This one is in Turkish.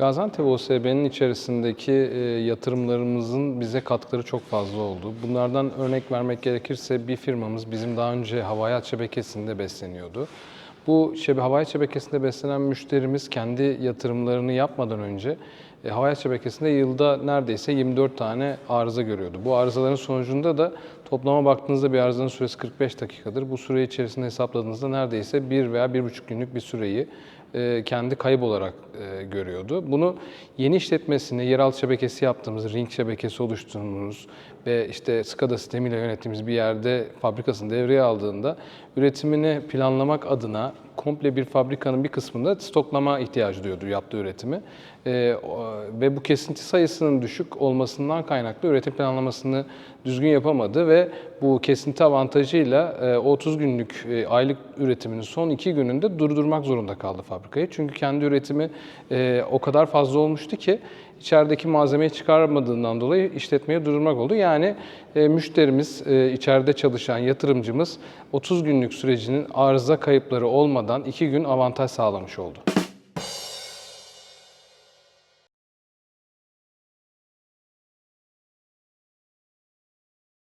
Gaziantep OSB'nin içerisindeki e, yatırımlarımızın bize katkıları çok fazla oldu. Bunlardan örnek vermek gerekirse bir firmamız bizim daha önce havayat şebekesinde besleniyordu. Bu şebe, havayat şebekesinde beslenen müşterimiz kendi yatırımlarını yapmadan önce e, havayat şebekesinde yılda neredeyse 24 tane arıza görüyordu. Bu arızaların sonucunda da toplama baktığınızda bir arızanın süresi 45 dakikadır. Bu süre içerisinde hesapladığınızda neredeyse 1 veya 1,5 günlük bir süreyi kendi kayıp olarak e, görüyordu. Bunu yeni işletmesini, yeraltı şebekesi yaptığımız, ring şebekesi oluşturduğumuz ve işte SCADA sistemiyle yönettiğimiz bir yerde fabrikasını devreye aldığında üretimini planlamak adına komple bir fabrikanın bir kısmında stoklama ihtiyacı duyuyordu yaptığı üretimi. E, ve bu kesinti sayısının düşük olmasından kaynaklı üretim planlamasını düzgün yapamadı ve bu kesinti avantajıyla e, 30 günlük e, aylık üretiminin son iki gününde durdurmak zorunda kaldı fabrikayı. Çünkü kendi üretimi e, o kadar fazla olmuştu ki içerideki malzemeyi çıkarmadığından dolayı işletmeye durdurmak oldu. Yani e, müşterimiz, e, içeride çalışan yatırımcımız 30 günlük sürecinin arıza kayıpları olmadan 2 gün avantaj sağlamış oldu.